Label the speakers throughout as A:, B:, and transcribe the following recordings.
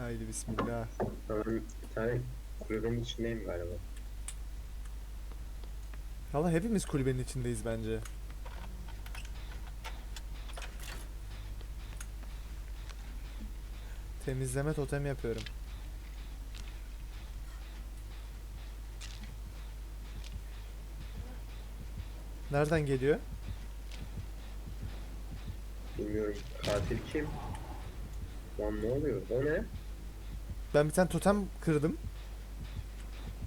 A: Haydi bismillah.
B: Ben bir tane kulübenin içindeyim galiba.
A: Valla hepimiz kulübenin içindeyiz bence. Temizleme totem yapıyorum. Nereden geliyor?
B: Bilmiyorum katil kim? Lan ne oluyor? O ne?
A: Ben bir tane totem kırdım.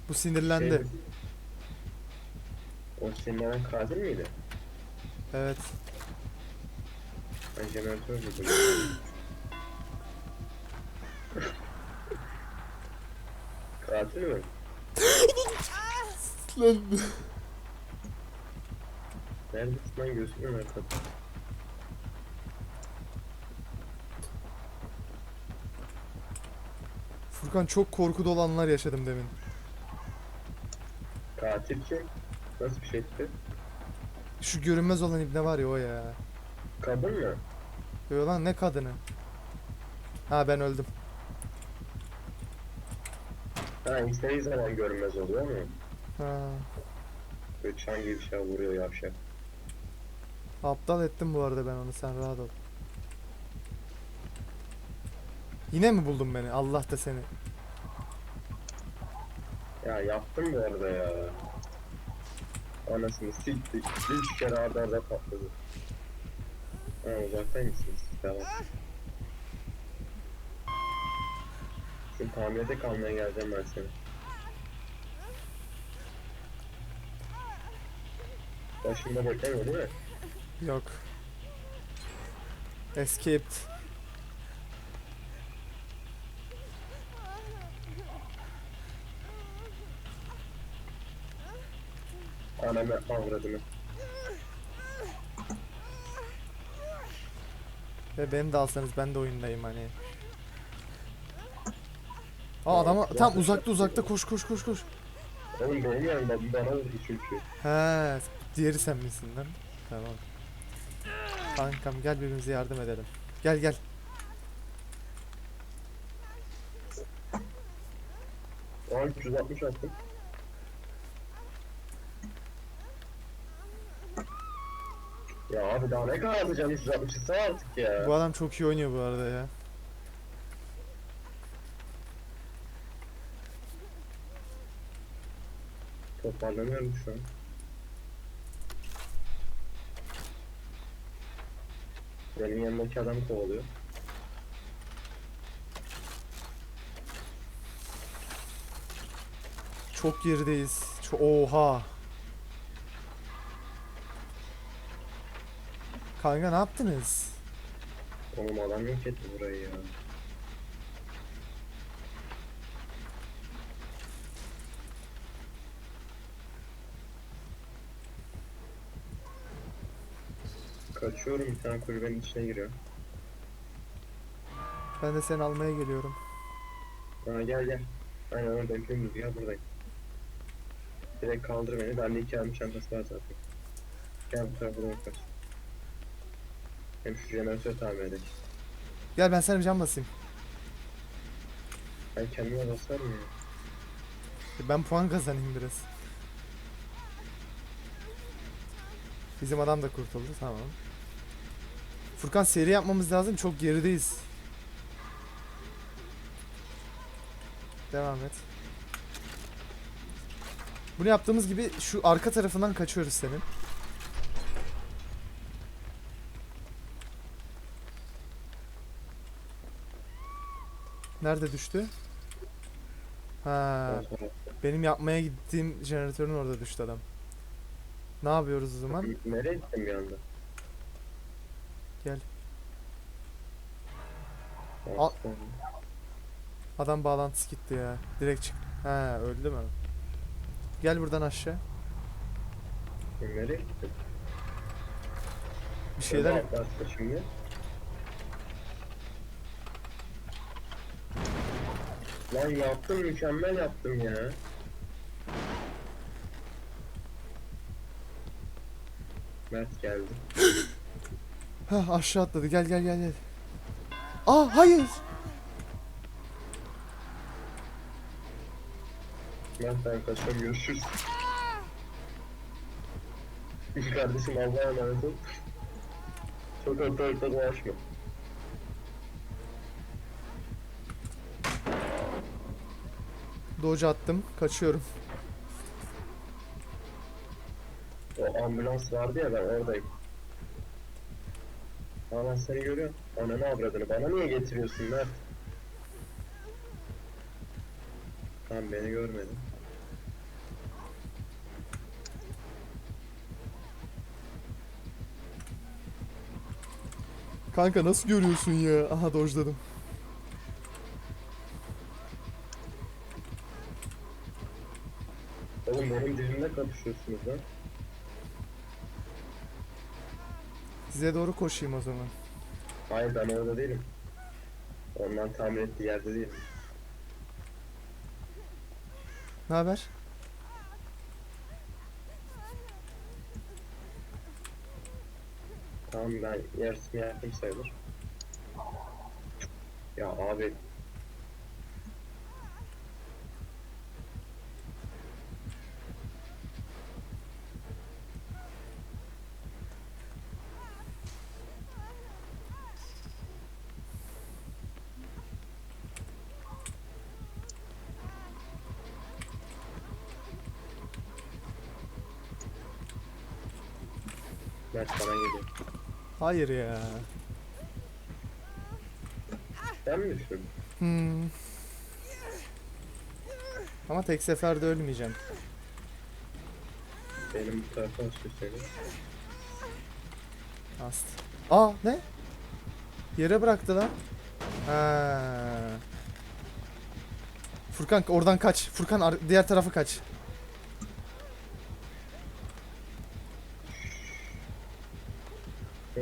A: Bu sinirlendi.
B: Şey o sinirlenen katil miydi?
A: Evet.
B: Ben jeneratör buldum. katil mi?
A: Lan.
B: Neredesin lan gözükmüyor arkada.
A: Furkan çok korku dolu anlar yaşadım demin.
B: Katil kim? Nasıl bir şeydi?
A: Şu görünmez olan ibne var ya o ya.
B: Kadın mı?
A: Yo lan ne kadını? Ha ben öldüm.
B: Ha istediği zaman görünmez oluyor mu?
A: Ha.
B: Çan gibi bir şey vuruyor yavşak.
A: Aptal ettim bu arada ben onu sen rahat ol. Yine mi buldun beni? Allah da seni.
B: Ya yaptım bu arada ya. Anasını siktik. Üç kere arda arda patladı. Ha uzaktan mısınız? Tamam. Şimdi tamirde kalmaya geleceğim ben seni. Başımda beklemiyor değil mi?
A: Yok. Escaped.
B: Anamı avradını.
A: Ve beni de alsanız ben de oyundayım hani. Aa adama tam uzakta uzakta koş koş koş koş.
B: Oğlum benim yanımda bana vurdu çünkü.
A: He, diğeri sen misin lan? Tamam. Kankam gel birbirimize yardım edelim. Gel gel.
B: Aa 360 attım. Ya abi daha ne kadar atacağım 360'ı sağ artık ya.
A: Bu adam çok iyi oynuyor bu arada ya.
B: Toparlanıyorum şu an. Benim yanımdaki adam kovalıyor.
A: Çok gerideyiz. Ço Oha. Kanka ne yaptınız?
B: Oğlum adam yok etti burayı ya. Kaçıyorum bir tane kulübenin içine giriyor.
A: Ben de seni almaya geliyorum.
B: Aa gel gel. Aynen oradayım dümdüz gel buradayım. Direkt kaldır beni. Bende iki yardım çantası var zaten. Gel bu tarafa doğru kaç. Hem şu jeneratörü tamir edelim.
A: Gel ben sana bir cam basayım.
B: Ben kendime basarım ya.
A: Ben puan kazanayım biraz. Bizim adam da kurtuldu tamam. Furkan seri yapmamız lazım çok gerideyiz. Devam et. Bunu yaptığımız gibi şu arka tarafından kaçıyoruz senin. Nerede düştü? Ha, benim yapmaya gittiğim jeneratörün orada düştü adam. Ne yapıyoruz o zaman?
B: Nereye gittin bir anda?
A: Gel. Al. Adam bağlantısı gitti ya. Direkt çık. Ha öldü mü? Gel buradan aşağı.
B: Nereye gittin?
A: Bir şeyler
B: şimdi. Lan yaptım mükemmel yaptım ya. Mert geldi.
A: Heh, aşağı atladı gel gel gel gel. Aa hayır.
B: Mert arkadaşlar görüşürüz. Kardeşim Allah'a emanet ol. Çok ortalıkta dolaşma.
A: Doge attım. Kaçıyorum.
B: O ambulans vardı ya ben oradayım. Ben seni görüyorum. Ananı avradını bana niye getiriyorsun Mert? Tamam beni görmedin.
A: Kanka nasıl görüyorsun ya? Aha dojladım.
B: Kapışıyorsunuz lan.
A: Size doğru koşayım o zaman.
B: Hayır ben orada değilim. Ondan tamir ettiği yerde değilim.
A: Ne haber?
B: Tamam ben yarısını yaptım sayılır. Ya abi Mert bana geliyor.
A: Hayır ya.
B: Ben mi düşürdüm?
A: Hmm. Ama tek seferde ölmeyeceğim.
B: Benim bu tarafa seni.
A: Ast. Aa ne? Yere bıraktı lan. Ha. Furkan oradan kaç. Furkan diğer tarafa kaç.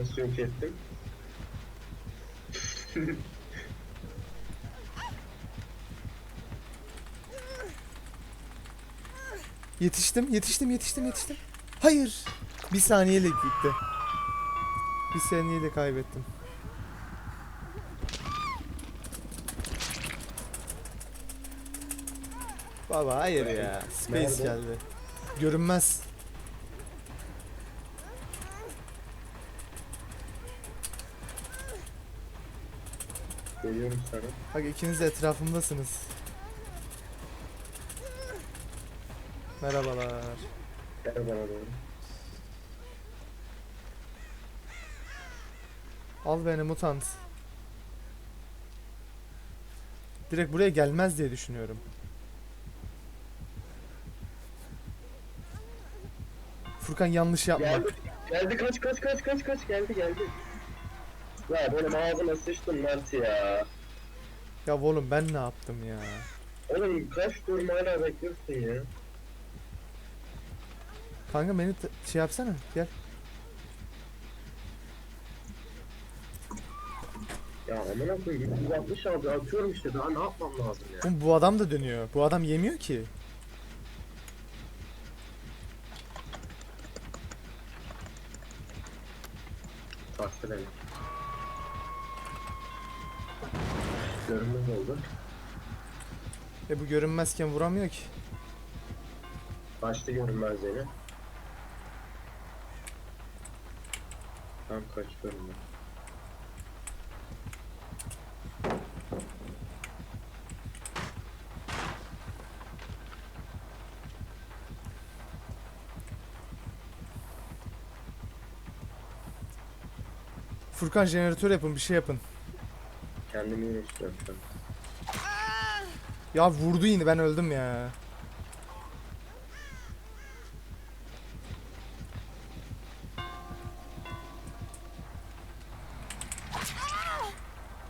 B: Nasıl yok ettim?
A: Yetiştim, yetiştim, yetiştim, yetiştim. Hayır. Bir saniyeyle gitti. Bir saniyeyle kaybettim. Baba hayır ya. Space
B: Nerede?
A: geldi. Görünmez.
B: Geliyorum sana.
A: Bak ikiniz de etrafımdasınız. Merhabalar.
B: Gel bana doğru.
A: Al beni mutant. Direkt buraya gelmez diye düşünüyorum. Furkan yanlış yapma.
B: Geldi. Geldi kaç kaç kaç kaç kaç geldi geldi. Ya benim ağzıma sıçtın Mert ya.
A: Ya oğlum ben ne yaptım ya?
B: Oğlum kaç durum hala bekliyorsun ya.
A: Kanka beni t- şey yapsana gel.
B: Ya amına koyayım 160 abi atıyorum işte daha ne yapmam lazım ya.
A: Oğlum bu adam da dönüyor. Bu adam yemiyor ki.
B: Taktı beni. Görünmez oldu.
A: E bu görünmezken vuramıyor ki.
B: Kaçtı görünmez beni. Tam kaçıyorum ben.
A: Furkan jeneratör yapın bir şey yapın.
B: Kendimi iyileştiriyorum şu an.
A: Ya vurdu yine ben öldüm ya.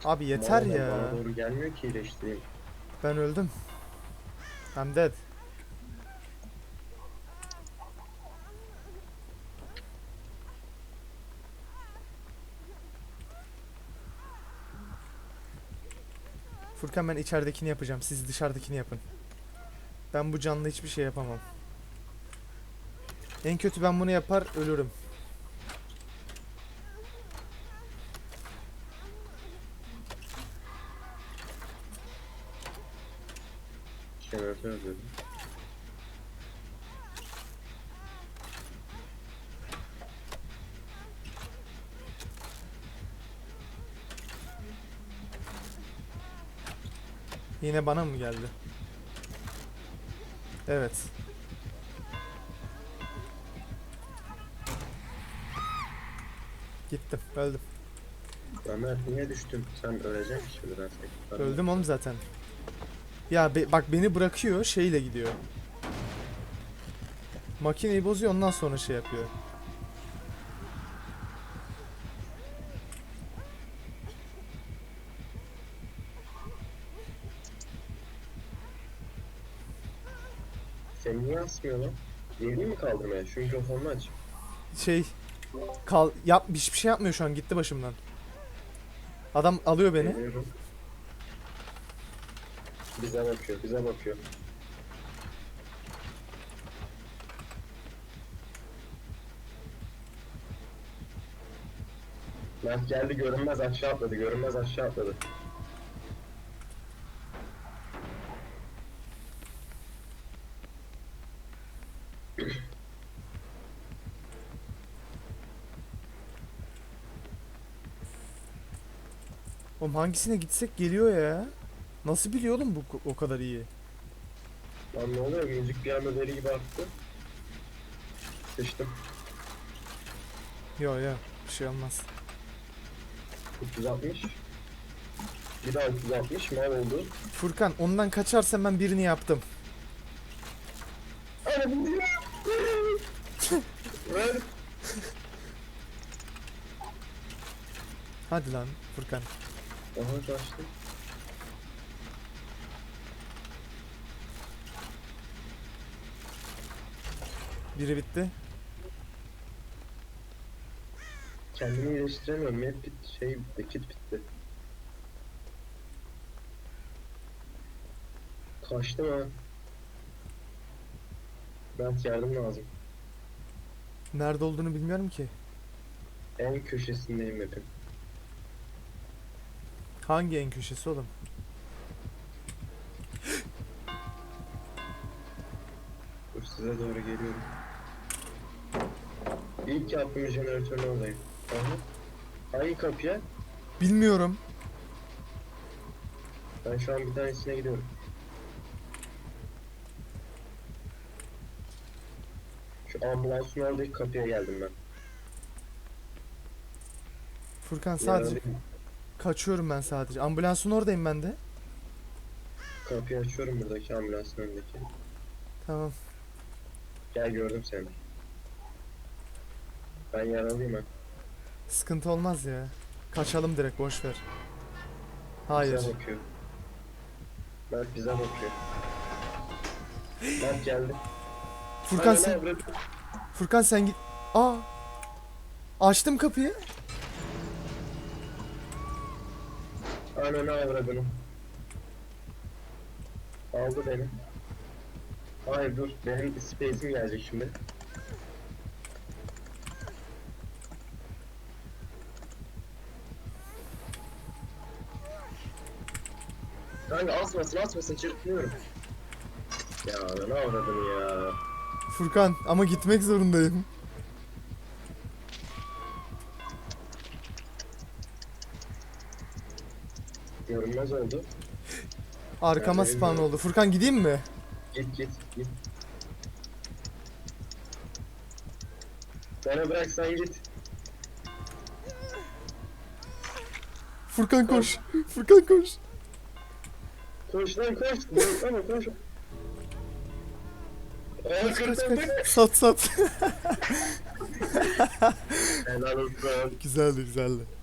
A: Abi yeter
B: Bana-
A: ya.
B: Bana doğru gelmiyor ki iyileştireyim.
A: Ben öldüm. I'm dead. Furkan ben içeridekini yapacağım. Siz dışarıdakini yapın. Ben bu canlı hiçbir şey yapamam. En kötü ben bunu yapar ölürüm.
B: Jeneratör özledim.
A: Yine bana mı geldi? Evet. Gittim. Öldüm.
B: Ömer niye düştün? Sen öleceksin şimdi ben seni.
A: Öldüm oğlum zaten. Ya be- bak beni bırakıyor şeyle gidiyor. Makineyi bozuyor ondan sonra şey yapıyor.
B: Seni niye asmıyor lan? Geleyim mi kaldırmaya? Şu mikrofonunu aç.
A: Şey kal yap hiçbir şey yapmıyor şu an gitti başımdan. Adam alıyor beni.
B: Geliyorum. Bize bakıyor, bize bakıyor. Mert geldi görünmez aşağı atladı, görünmez aşağı atladı.
A: Oğlum hangisine gitsek geliyor ya. Nasıl biliyor oğlum bu o kadar iyi?
B: Lan ne oluyor? Müzik bir anda deli gibi arttı. Sıçtım.
A: Yo yo bir şey olmaz.
B: 360. Bir daha 360 mal oldu.
A: Furkan ondan kaçarsam ben birini yaptım.
B: Ana bu değil. Ver.
A: Hadi lan Furkan.
B: Aha kaçtı.
A: Biri bitti.
B: Kendimi iyileştiremiyorum. Hep bit şey bitti, kit bitti. Kaçtım ha. Mert yardım lazım.
A: Nerede olduğunu bilmiyorum ki.
B: En köşesindeyim hepim.
A: Hangi en köşesi oğlum?
B: Dur size doğru geliyorum. İlk yaptığım jeneratörün oradayım. Aha. Hangi kapıya?
A: Bilmiyorum.
B: Ben şu an bir tanesine gidiyorum. Şu ambulansın oradaki kapıya geldim ben.
A: Furkan sadece
B: Yaralıyım.
A: Kaçıyorum ben sadece. Ambulansın oradayım ben de.
B: Kapıyı açıyorum buradaki ambulansın önündeki.
A: Tamam.
B: Gel gördüm seni. Ben yaralıyım ha.
A: Sıkıntı olmaz ya. Kaçalım direkt boş ver. Hayır.
B: Bize bakıyor. Mert bize bakıyor. Mert geldi.
A: Furkan
B: Aynen
A: sen Furkan sen git. Aa. Açtım kapıyı.
B: Aynen avradını. Aldı beni. Hayır dur, benim space'im gelecek şimdi. Kanka asmasın asmasın çırpmıyorum. Ya ne avradını ya.
A: Furkan ama gitmek zorundayım.
B: Görünmez oldu.
A: Arkama
B: Ya,
A: spawn oldu. Furkan gideyim mi?
B: Git git git. Bana bırak sen git.
A: Furkan koş. Furkan koş.
B: Koş lan koş. Bıraksana koş.
A: Kaç kaç kaç. Sat sat.
B: Helal olsun.
A: güzeldi güzeldi.